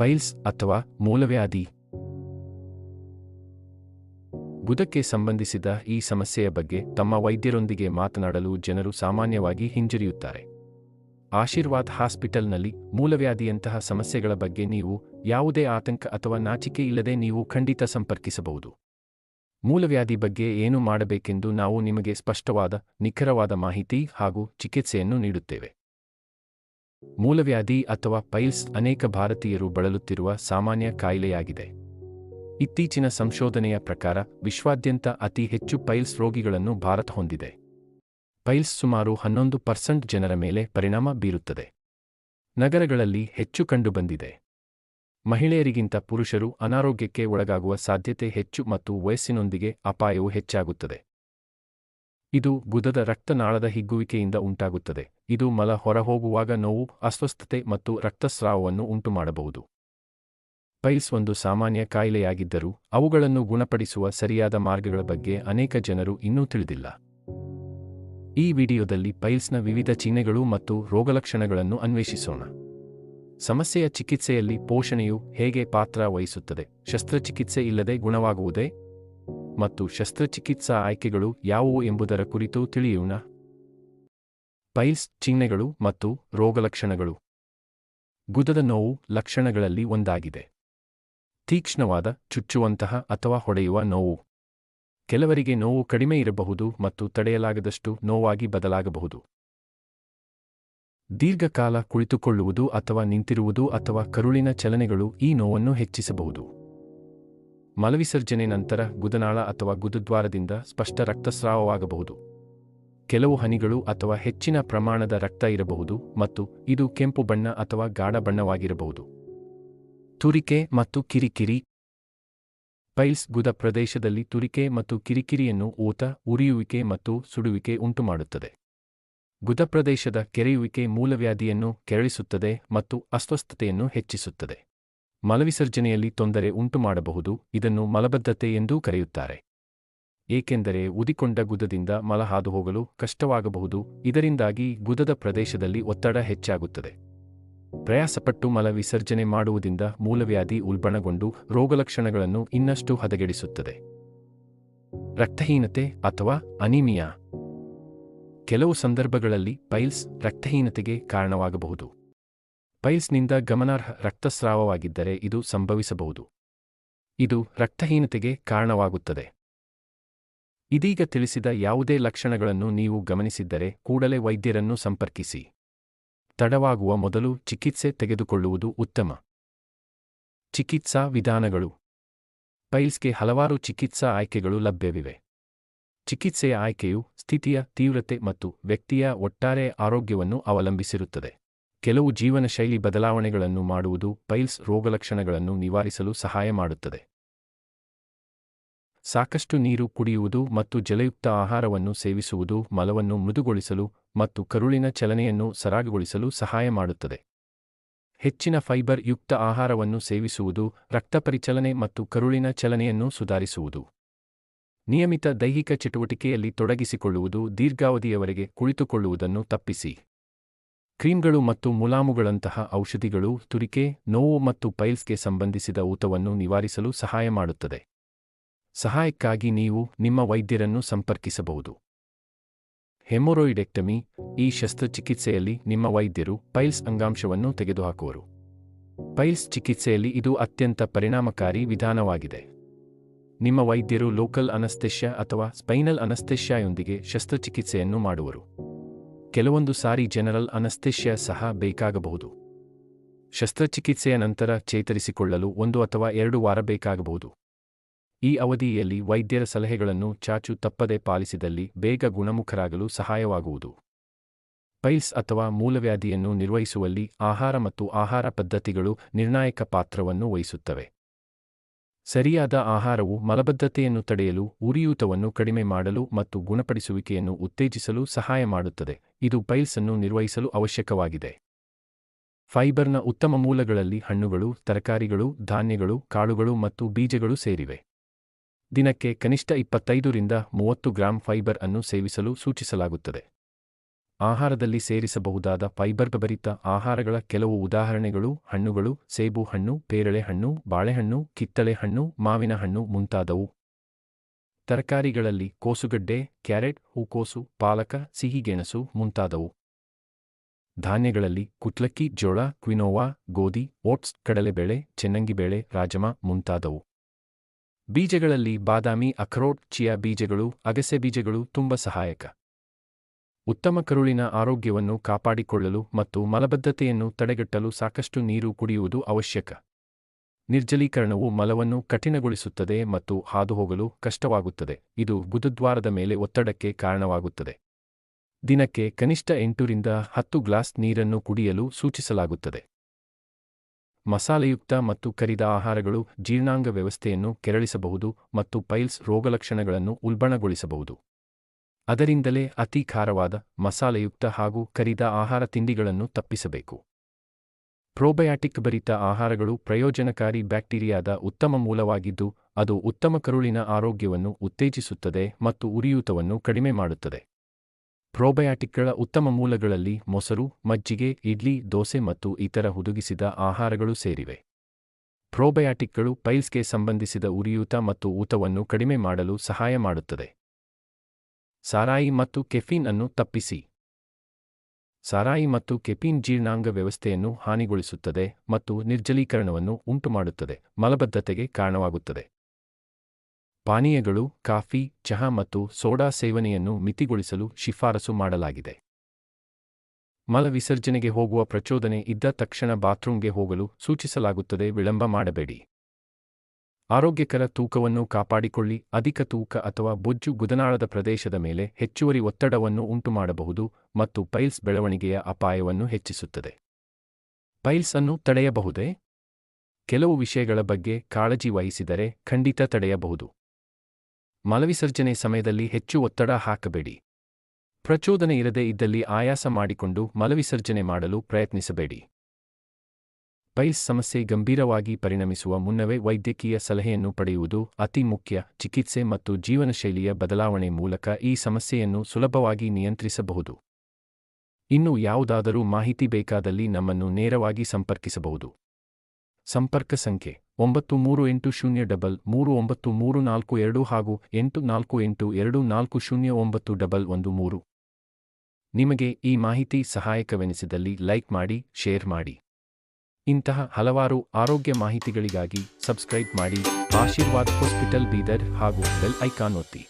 Piles ಅಥವಾ ಮೂಲವ್ಯಾಧಿ. ಗುದಕ್ಕೆ ಸಂಬಂಧಿಸಿದ ಈ ಸಮಸ್ಯೆಯ ಬಗ್ಗೆ ತಮ್ಮ ವೈದ್ಯರೊಂದಿಗೆ ಮಾತನಾಡಲು ಜನರು ಸಾಮಾನ್ಯವಾಗಿ ಹಿಂಜರಿಯುತ್ತಾರೆ. ಆಶೀರ್ವಾದ್ ಹಾಸ್ಪಿಟಲ್ನಲ್ಲಿ ಮೂಲವ್ಯಾಧಿಯಂತಹ ಸಮಸ್ಯೆಗಳ ಬಗ್ಗೆ ನೀವು ಯಾವುದೇ ಆತಂಕ ಅಥವಾ ನಾಚಿಕೆ ಇಲ್ಲದೆ ನೀವು ಖಂಡಿತ ಸಂಪರ್ಕಿಸಬಹುದು. ಮೂಲವ್ಯಾಧಿ ಬಗ್ಗೆ ಏನು ಮಾಡಬೇಕೆಂದು ನಾವು ನಿಮಗೆ ಸ್ಪಷ್ಟವಾದ, ನಿಖರವಾದ ಮಾಹಿತಿ ಹಾಗೂ ಚಿಕಿತ್ಸೆಯನ್ನು ನೀಡುತ್ತೇವೆ. ಮೂಲವ್ಯಾಧಿ ಅಥವಾ ಪೈಲ್ಸ್ ಅನೇಕ ಭಾರತೀಯರು ಬಳಲುತ್ತಿರುವ ಸಾಮಾನ್ಯ ಕಾಯಿಲೆಯಾಗಿದೆ. ಇತ್ತೀಚಿನ ಸಂಶೋಧನೆಯ ಪ್ರಕಾರ ವಿಶ್ವಾದ್ಯಂತ ಅತಿ ಹೆಚ್ಚು ಪೈಲ್ಸ್ ರೋಗಿಗಳನ್ನು ಭಾರತ ಹೊಂದಿದೆ. ಪೈಲ್ಸ್ ಸುಮಾರು ಹನ್ನೊಂದು ಪರ್ಸೆಂಟ್ ಜನರ ಮೇಲೆ ಪರಿಣಾಮ ಬೀರುತ್ತದೆ. ನಗರಗಳಲ್ಲಿ ಹೆಚ್ಚು ಕಂಡುಬಂದಿದೆ. ಮಹಿಳೆಯರಿಗಿಂತ ಪುರುಷರು ಅನಾರೋಗ್ಯಕ್ಕೆ ಒಳಗಾಗುವ ಸಾಧ್ಯತೆ ಹೆಚ್ಚು ಮತ್ತು ವಯಸ್ಸಿನೊಂದಿಗೆ ಅಪಾಯವು ಹೆಚ್ಚಾಗುತ್ತದೆ. ಇದು ಗುದದ ರಕ್ತನಾಳದ ಹಿಗ್ಗುವಿಕೆಯಿಂದ ಉಂಟಾಗುತ್ತದೆ. ಇದು ಮಲ ಹೊರಹೋಗುವಾಗ ನೋವು, ಅಸ್ವಸ್ಥತೆ ಮತ್ತು ರಕ್ತಸ್ರಾವವನ್ನು ಉಂಟುಮಾಡಬಹುದು. ಪೈಲ್ಸ್ ಒಂದು ಸಾಮಾನ್ಯ ಕಾಯಿಲೆಯಾಗಿದ್ದರೂ, ಅವುಗಳನ್ನು ಗುಣಪಡಿಸುವ ಸರಿಯಾದ ಮಾರ್ಗಗಳ ಬಗ್ಗೆ ಅನೇಕ ಜನರು ಇನ್ನೂ ತಿಳಿದಿಲ್ಲ. ಈ ವಿಡಿಯೋದಲ್ಲಿ ಪೈಲ್ಸ್ನ ವಿವಿಧ ಚಿಹ್ನೆಗಳು ಮತ್ತು ರೋಗಲಕ್ಷಣಗಳನ್ನು ಅನ್ವೇಷಿಸೋಣ. ಸಮಸ್ಯೆಯ ಚಿಕಿತ್ಸೆಯಲ್ಲಿ ಪೋಷಣೆಯು ಹೇಗೆ ಪಾತ್ರ ವಹಿಸುತ್ತದೆ, ಶಸ್ತ್ರಚಿಕಿತ್ಸೆ ಇಲ್ಲದೆ ಗುಣವಾಗುವುದೇ, ಮತ್ತು ಶಸ್ತ್ರಚಿಕಿತ್ಸಾ ಆಯ್ಕೆಗಳು ಯಾವುವು ಎಂಬುದರ ಕುರಿತು ತಿಳಿಯೋಣ. ಪೈಲ್ಸ್ ಚಿಹ್ನೆಗಳು ಮತ್ತು ರೋಗಲಕ್ಷಣಗಳು. ಗುದದ ನೋವು ಲಕ್ಷಣಗಳಲ್ಲಿ ಒಂದಾಗಿದೆ. ತೀಕ್ಷ್ಣವಾದ, ಚುಚ್ಚುವಂತಹ ಅಥವಾ ಹೊಡೆಯುವ ನೋವು. ಕೆಲವರಿಗೆ ನೋವು ಕಡಿಮೆ ಇರಬಹುದು ಮತ್ತು ತಡೆಯಲಾಗದಷ್ಟು ನೋವಾಗಿ ಬದಲಾಗಬಹುದು. ದೀರ್ಘಕಾಲ ಕುಳಿತುಕೊಳ್ಳುವುದು ಅಥವಾ ನಿಂತಿರುವುದು ಅಥವಾ ಕರುಳಿನ ಚಲನೆಗಳು ಈ ನೋವನ್ನು ಹೆಚ್ಚಿಸಬಹುದು. ಮಲವಿಸರ್ಜನೆ ನಂತರ ಗುದನಾಳ ಅಥವಾ ಗುದದ್ವಾರದಿಂದ ಸ್ಪಷ್ಟ ರಕ್ತಸ್ರಾವವಾಗಬಹುದು. ಕೆಲವು ಹನಿಗಳು ಅಥವಾ ಹೆಚ್ಚಿನ ಪ್ರಮಾಣದ ರಕ್ತ ಇರಬಹುದು ಮತ್ತು ಇದು ಕೆಂಪು ಬಣ್ಣ ಅಥವಾ ಗಾಢ ಬಣ್ಣವಾಗಿರಬಹುದು. ತುರಿಕೆ ಮತ್ತು ಕಿರಿಕಿರಿ. ಪೈಲ್ಸ್ ಗುದ ಪ್ರದೇಶದಲ್ಲಿ ತುರಿಕೆ ಮತ್ತು ಕಿರಿಕಿರಿಯನ್ನು ಊತ, ಉರಿಯುವಿಕೆ ಮತ್ತು ಸುಡುವಿಕೆ ಉಂಟುಮಾಡುತ್ತದೆ. ಗುದ ಪ್ರದೇಶದ ಕೆರೆಯುವಿಕೆ ಮೂಲವ್ಯಾಧಿಯನ್ನು ಕೆರಳಿಸುತ್ತದೆ ಮತ್ತು ಅಸ್ವಸ್ಥತೆಯನ್ನು ಹೆಚ್ಚಿಸುತ್ತದೆ. ಮಲವಿಸರ್ಜನೆಯಲ್ಲಿ ತೊಂದರೆ ಉಂಟುಮಾಡಬಹುದು, ಇದನ್ನು ಮಲಬದ್ಧತೆ ಎಂದೂ ಕರೆಯುತ್ತಾರೆ. ಏಕೆಂದರೆ ಉದಿಕೊಂಡ ಗುದದಿಂದ ಮಲ ಹಾದುಹೋಗಲು ಕಷ್ಟವಾಗಬಹುದು, ಇದರಿಂದಾಗಿ ಗುದದ ಪ್ರದೇಶದಲ್ಲಿ ಒತ್ತಡ ಹೆಚ್ಚಾಗುತ್ತದೆ. ಪ್ರಯಾಸಪಟ್ಟು ಮಲ ವಿಸರ್ಜನೆ ಮಾಡುವುದರಿಂದ ಮೂಲವ್ಯಾಧಿ ಉಲ್ಬಣಗೊಂಡು ರೋಗಲಕ್ಷಣಗಳನ್ನು ಇನ್ನಷ್ಟು ಹದಗೆಡಿಸುತ್ತದೆ. ರಕ್ತಹೀನತೆ ಅಥವಾ ಅನಿಮಿಯಾ. ಕೆಲವು ಸಂದರ್ಭಗಳಲ್ಲಿ ಪೈಲ್ಸ್ ರಕ್ತಹೀನತೆಗೆ ಕಾರಣವಾಗಬಹುದು. ಪೈಲ್ಸ್ನಿಂದ ಗಮನಾರ್ಹ ರಕ್ತಸ್ರಾವವಾಗಿದ್ದರೆ ಇದು ಸಂಭವಿಸಬಹುದು. ಇದು ರಕ್ತಹೀನತೆಗೆ ಕಾರಣವಾಗುತ್ತದೆ. ಇದೀಗ ತಿಳಿಸಿದ ಯಾವುದೇ ಲಕ್ಷಣಗಳನ್ನು ನೀವು ಗಮನಿಸಿದ್ದರೆ ಕೂಡಲೇ ವೈದ್ಯರನ್ನು ಸಂಪರ್ಕಿಸಿ. ತಡವಾಗುವ ಮೊದಲು ಚಿಕಿತ್ಸೆ ತೆಗೆದುಕೊಳ್ಳುವುದು ಉತ್ತಮ. ಚಿಕಿತ್ಸಾ ವಿಧಾನಗಳು. ಪೈಲ್ಸ್ಗೆ ಹಲವಾರು ಚಿಕಿತ್ಸಾ ಆಯ್ಕೆಗಳು ಲಭ್ಯವಿವೆ. ಚಿಕಿತ್ಸೆಯ ಆಯ್ಕೆಯು ಸ್ಥಿತಿಯ ತೀವ್ರತೆ ಮತ್ತು ವ್ಯಕ್ತಿಯ ಒಟ್ಟಾರೆ ಆರೋಗ್ಯವನ್ನು ಅವಲಂಬಿಸಿರುತ್ತದೆ. ಕೆಲವು ಜೀವನಶೈಲಿ ಬದಲಾವಣೆಗಳನ್ನು ಮಾಡುವುದು ಪೈಲ್ಸ್ ರೋಗಲಕ್ಷಣಗಳನ್ನು ನಿವಾರಿಸಲು ಸಹಾಯ ಮಾಡುತ್ತದೆ. ಸಾಕಷ್ಟು ನೀರು ಕುಡಿಯುವುದು ಮತ್ತು ಜಲಯುಕ್ತ ಆಹಾರವನ್ನು ಸೇವಿಸುವುದು ಮಲವನ್ನು ಮೃದುಗೊಳಿಸಲು ಮತ್ತು ಕರುಳಿನ ಚಲನೆಯನ್ನು ಸರಾಗಗೊಳಿಸಲು ಸಹಾಯ ಮಾಡುತ್ತದೆ. ಹೆಚ್ಚಿನ ಫೈಬರ್ ಯುಕ್ತ ಆಹಾರವನ್ನು ಸೇವಿಸುವುದು, ರಕ್ತ ಪರಿಚಲನೆ ಮತ್ತು ಕರುಳಿನ ಚಲನೆಯನ್ನು ಸುಧಾರಿಸುವುದು. ನಿಯಮಿತ ದೈಹಿಕ ಚಟುವಟಿಕೆಯಲ್ಲಿ ತೊಡಗಿಸಿಕೊಳ್ಳುವುದು, ದೀರ್ಘಾವಧಿಯವರೆಗೆ ಕುಳಿತುಕೊಳ್ಳುವುದನ್ನು ತಪ್ಪಿಸಿ. ಕ್ರೀಮ್ಗಳು ಮತ್ತು ಮುಲಾಮುಗಳಂತಹ ಔಷಧಿಗಳು, ತುರಿಕೆ, ನೋವು ಮತ್ತು ಪೈಲ್ಸ್ಗೆ ಸಂಬಂಧಿಸಿದ ಊತವನ್ನು ನಿವಾರಿಸಲು ಸಹಾಯ ಮಾಡುತ್ತದೆ. ಸಹಾಯಕ್ಕಾಗಿ ನೀವು ನಿಮ್ಮ ವೈದ್ಯರನ್ನು ಸಂಪರ್ಕಿಸಬಹುದು. ಹೆಮೊರೋಯಿಡೆಕ್ಟಮಿ, ಈ ಶಸ್ತ್ರಚಿಕಿತ್ಸೆಯಲ್ಲಿ ನಿಮ್ಮ ವೈದ್ಯರು ಪೈಲ್ಸ್ ಅಂಗಾಂಶವನ್ನು ತೆಗೆದುಹಾಕುವರು. ಪೈಲ್ಸ್ ಚಿಕಿತ್ಸೆಯಲ್ಲಿ ಇದು ಅತ್ಯಂತ ಪರಿಣಾಮಕಾರಿ ವಿಧಾನವಾಗಿದೆ. ನಿಮ್ಮ ವೈದ್ಯರು ಲೋಕಲ್ ಅನಸ್ತೆಷ್ಯಾ ಅಥವಾ ಸ್ಪೈನಲ್ ಅನಸ್ತೆಷ್ಯಾಯೊಂದಿಗೆ ಶಸ್ತ್ರಚಿಕಿತ್ಸೆಯನ್ನು ಮಾಡುವರು. ಕೆಲವೊಂದು ಸಾರಿ ಜನರಲ್ ಅನಸ್ತೆಷ್ಯಾ ಸಹ ಬೇಕಾಗಬಹುದು. ಶಸ್ತ್ರಚಿಕಿತ್ಸೆಯ ನಂತರ ಚೇತರಿಸಿಕೊಳ್ಳಲು ಒಂದು ಅಥವಾ ಎರಡು ವಾರ ಬೇಕಾಗಬಹುದು. ಈ ಅವಧಿಯಲ್ಲಿ ವೈದ್ಯರ ಸಲಹೆಗಳನ್ನು ಚಾಚು ತಪ್ಪದೆ ಪಾಲಿಸಿದಲ್ಲಿ ಬೇಗ ಗುಣಮುಖರಾಗಲು ಸಹಾಯವಾಗುವುದು. ಪೈಲ್ಸ್ ಅಥವಾ ಮೂಲವ್ಯಾಧಿಯನ್ನು ನಿರ್ವಹಿಸುವಲ್ಲಿ ಆಹಾರ ಮತ್ತು ಆಹಾರ ಪದ್ಧತಿಗಳು ನಿರ್ಣಾಯಕ ಪಾತ್ರವನ್ನು ವಹಿಸುತ್ತವೆ. ಸರಿಯಾದ ಆಹಾರವು ಮಲಬದ್ಧತೆಯನ್ನು ತಡೆಯಲು, ಉರಿಯೂತವನ್ನು ಕಡಿಮೆ ಮಾಡಲು ಮತ್ತು ಗುಣಪಡಿಸುವಿಕೆಯನ್ನು ಉತ್ತೇಜಿಸಲು ಸಹಾಯ ಮಾಡುತ್ತದೆ. ಇದು ಪೈಲ್ಸ್ ಅನ್ನು ನಿರ್ವಹಿಸಲು ಅವಶ್ಯಕವಾಗಿದೆ. ಫೈಬರ್ನ ಉತ್ತಮ ಮೂಲಗಳಲ್ಲಿ ಹಣ್ಣುಗಳು, ತರಕಾರಿಗಳು, ಧಾನ್ಯಗಳು, ಕಾಳುಗಳು ಮತ್ತು ಬೀಜಗಳು ಸೇರಿವೆ. ದಿನಕ್ಕೆ ಕನಿಷ್ಠ ಇಪ್ಪತ್ತೈದರಿಂದ ಮೂವತ್ತು ಗ್ರಾಂ ಫೈಬರ್ ಅನ್ನು ಸೇವಿಸಲು ಸೂಚಿಸಲಾಗುತ್ತದೆ. ಆಹಾರದಲ್ಲಿ ಸೇರಿಸಬಹುದಾದ ಫೈಬರ್ ಫೈಬರ್ಭರಿತ ಆಹಾರಗಳ ಕೆಲವು ಉದಾಹರಣೆಗಳು ಹಣ್ಣುಗಳು, ಸೇಬು ಹಣ್ಣು, ಪೇರಳೆ ಹಣ್ಣು, ಬಾಳೆಹಣ್ಣು, ಕಿತ್ತಳೆ ಹಣ್ಣು, ಮಾವಿನ ಹಣ್ಣು ಮುಂತಾದವು. ತರಕಾರಿಗಳಲ್ಲಿ ಕೋಸುಗಡ್ಡೆ, ಕ್ಯಾರೆಟ್, ಹೂಕೋಸು, ಪಾಲಕ, ಸಿಹಿಗೆಣಸು ಮುಂತಾದವು. ಧಾನ್ಯಗಳಲ್ಲಿ ಕುಟ್ಲಕ್ಕಿ, ಜೋಳ, ಕ್ವಿನೋವಾ, ಗೋಧಿ, ಓಟ್ಸ್, ಕಡಲೆಬೇಳೆ, ಚೆನ್ನಂಗಿಬೇಳೆ, ರಾಜಮಾ ಮುಂತಾದವು. ಬೀಜಗಳಲ್ಲಿ ಬಾದಾಮಿ, ಅಖ್ರೋಟ್, ಚಿಯಾ ಬೀಜಗಳು, ಅಗಸೆ ಬೀಜಗಳು ತುಂಬ ಸಹಾಯಕ. ಉತ್ತಮ ಕರುಳಿನ ಆರೋಗ್ಯವನ್ನು ಕಾಪಾಡಿಕೊಳ್ಳಲು ಮತ್ತು ಮಲಬದ್ಧತೆಯನ್ನು ತಡೆಗಟ್ಟಲು ಸಾಕಷ್ಟು ನೀರು ಕುಡಿಯುವುದು ಅವಶ್ಯಕ. ನಿರ್ಜಲೀಕರಣವು ಮಲವನ್ನು ಕಠಿಣಗೊಳಿಸುತ್ತದೆ ಮತ್ತು ಹಾದುಹೋಗಲು ಕಷ್ಟವಾಗುತ್ತದೆ. ಇದು ಗುದದ್ವಾರದ ಮೇಲೆ ಒತ್ತಡಕ್ಕೆ ಕಾರಣವಾಗುತ್ತದೆ. ದಿನಕ್ಕೆ ಕನಿಷ್ಠ ಎಂಟರಿಂದ ಹತ್ತು ಗ್ಲಾಸ್ ನೀರನ್ನು ಕುಡಿಯಲು ಸೂಚಿಸಲಾಗುತ್ತದೆ. ಮಸಾಲೆಯುಕ್ತ ಮತ್ತು ಕರಿದ ಆಹಾರಗಳು ಜೀರ್ಣಾಂಗ ವ್ಯವಸ್ಥೆಯನ್ನು ಕೆರಳಿಸಬಹುದು ಮತ್ತು ಪೈಲ್ಸ್ ರೋಗಲಕ್ಷಣಗಳನ್ನು ಉಲ್ಬಣಗೊಳಿಸಬಹುದು. ಅದರಿಂದಲೇ ಅತಿ ಖಾರವಾದ, ಮಸಾಲೆಯುಕ್ತ ಹಾಗೂ ಕರಿದ ಆಹಾರ ತಿಂಡಿಗಳನ್ನು ತಪ್ಪಿಸಬೇಕು. ಪ್ರೋಬಯಾಟಿಕ್ ಭರಿತ ಆಹಾರಗಳು ಪ್ರಯೋಜನಕಾರಿ ಬ್ಯಾಕ್ಟೀರಿಯಾದ ಉತ್ತಮ ಮೂಲವಾಗಿದ್ದು, ಅದು ಉತ್ತಮ ಕರುಳಿನ ಆರೋಗ್ಯವನ್ನು ಉತ್ತೇಜಿಸುತ್ತದೆ ಮತ್ತು ಉರಿಯೂತವನ್ನು ಕಡಿಮೆ ಮಾಡುತ್ತದೆ. ಪ್ರೋಬಯಾಟಿಕ್ಗಳ ಉತ್ತಮ ಮೂಲಗಳಲ್ಲಿ ಮೊಸರು, ಮಜ್ಜಿಗೆ, ಇಡ್ಲಿ, ದೋಸೆ ಮತ್ತು ಇತರ ಹುದುಗಿಸಿದ ಆಹಾರಗಳು ಸೇರಿವೆ. ಪ್ರೋಬಯಾಟಿಕ್ಗಳು ಪೈಲ್ಸ್ಗೆ ಸಂಬಂಧಿಸಿದ ಉರಿಯೂತ ಮತ್ತು ಊತವನ್ನು ಕಡಿಮೆ ಮಾಡಲು ಸಹಾಯ ಮಾಡುತ್ತದೆ. ಸಾರಾಯಿ ಮತ್ತು ಕೆಫೀನ್ ಅನ್ನು ತಪ್ಪಿಸಿ. ಸಾರಾಯಿ ಮತ್ತು ಕೆಫೀನ್ ಜೀರ್ಣಾಂಗ ವ್ಯವಸ್ಥೆಯನ್ನು ಹಾನಿಗೊಳಿಸುತ್ತದೆ ಮತ್ತು ನಿರ್ಜಲೀಕರಣವನ್ನು ಉಂಟುಮಾಡುತ್ತದೆ, ಮಲಬದ್ಧತೆಗೆ ಕಾರಣವಾಗುತ್ತದೆ. ಪಾನೀಯಗಳು, ಕಾಫಿ, ಚಹಾ ಮತ್ತು ಸೋಡಾ ಸೇವನೆಯನ್ನು ಮಿತಿಗೊಳಿಸಲು ಶಿಫಾರಸು ಮಾಡಲಾಗಿದೆ. ಮಲ ವಿಸರ್ಜನೆಗೆ ಹೋಗುವ ಪ್ರಚೋದನೆ ಇದ್ದ ತಕ್ಷಣ ಬಾತ್ರೂಮ್ಗೆ ಹೋಗಲು ಸೂಚಿಸಲಾಗುತ್ತದೆ, ವಿಳಂಬ ಮಾಡಬೇಡಿ. ಆರೋಗ್ಯಕರ ತೂಕವನ್ನು ಕಾಪಾಡಿಕೊಳ್ಳಿ, ಅಧಿಕ ತೂಕ ಅಥವಾ ಬೊಜ್ಜು ಗುದನಾಳದ ಪ್ರದೇಶದ ಮೇಲೆ ಹೆಚ್ಚುವರಿ ಒತ್ತಡವನ್ನು ಉಂಟುಮಾಡಬಹುದು ಮತ್ತು ಪೈಲ್ಸ್ ಬೆಳವಣಿಗೆಯ ಅಪಾಯವನ್ನು ಹೆಚ್ಚಿಸುತ್ತದೆ. ಪೈಲ್ಸ್ ಅನ್ನು ತಡೆಯಬಹುದೇ? ಕೆಲವು ವಿಷಯಗಳ ಬಗ್ಗೆ ಕಾಳಜಿ ವಹಿಸಿದರೆ ಖಂಡಿತ ತಡೆಯಬಹುದು. ಮಲವಿಸರ್ಜನೆ ಸಮಯದಲ್ಲಿ ಹೆಚ್ಚು ಒತ್ತಡ ಹಾಕಬೇಡಿ. ಪ್ರಚೋದನೆ ಇರದೇ ಇದ್ದಲ್ಲಿ ಆಯಾಸ ಮಾಡಿಕೊಂಡು ಮಲವಿಸರ್ಜನೆ ಮಾಡಲು ಪ್ರಯತ್ನಿಸಬೇಡಿ. ಪೈಲ್ಸ್ ಸಮಸ್ಯೆ ಗಂಭೀರವಾಗಿ ಪರಿಣಮಿಸುವ ಮುನ್ನವೇ ವೈದ್ಯಕೀಯ ಸಲಹೆಯನ್ನು ಪಡೆಯುವುದು ಅತಿ ಮುಖ್ಯ. ಚಿಕಿತ್ಸೆ ಮತ್ತು ಜೀವನಶೈಲಿಯ ಬದಲಾವಣೆ ಮೂಲಕ ಈ ಸಮಸ್ಯೆಯನ್ನು ಸುಲಭವಾಗಿ ನಿಯಂತ್ರಿಸಬಹುದು. ಇನ್ನು ಯಾವುದಾದರೂ ಮಾಹಿತಿ ಬೇಕಾದಲ್ಲಿ ನಮ್ಮನ್ನು ನೇರವಾಗಿ ಸಂಪರ್ಕಿಸಬಹುದು. ಸಂಪರ್ಕ ಸಂಖ್ಯೆ. ಒಂಬತ್ತು ಮೂರು ಎಂಟು ಶೂನ್ಯ ಡಬಲ್ ಮೂರು ಒಂಬತ್ತು ಮೂರು ನಾಲ್ಕು ಎರಡು ಹಾಗೂ ಎಂಟು ನಾಲ್ಕು ಎಂಟು ಎರಡು ನಾಲ್ಕು ಶೂನ್ಯ ಒಂಬತ್ತು ಡಬಲ್ ಒಂದು ಮೂರು. ನಿಮಗೆ ಈ ಮಾಹಿತಿ ಸಹಾಯಕವೆನಿಸಿದಲ್ಲಿ ಲೈಕ್ ಮಾಡಿ, ಶೇರ್ ಮಾಡಿ. ಇಂತಹ ಹಲವಾರು ಆರೋಗ್ಯ ಮಾಹಿತಿಗಳಿಗಾಗಿ ಸಬ್ಸ್ಕ್ರೈಬ್ ಮಾಡಿ, ಆಶೀರ್ವಾದ್ ಹಾಸ್ಪಿಟಲ್ ಬೀದರ್ ಹಾಗೂ ಬೆಲ್ ಐಕಾನ್ ಒತ್ತಿ.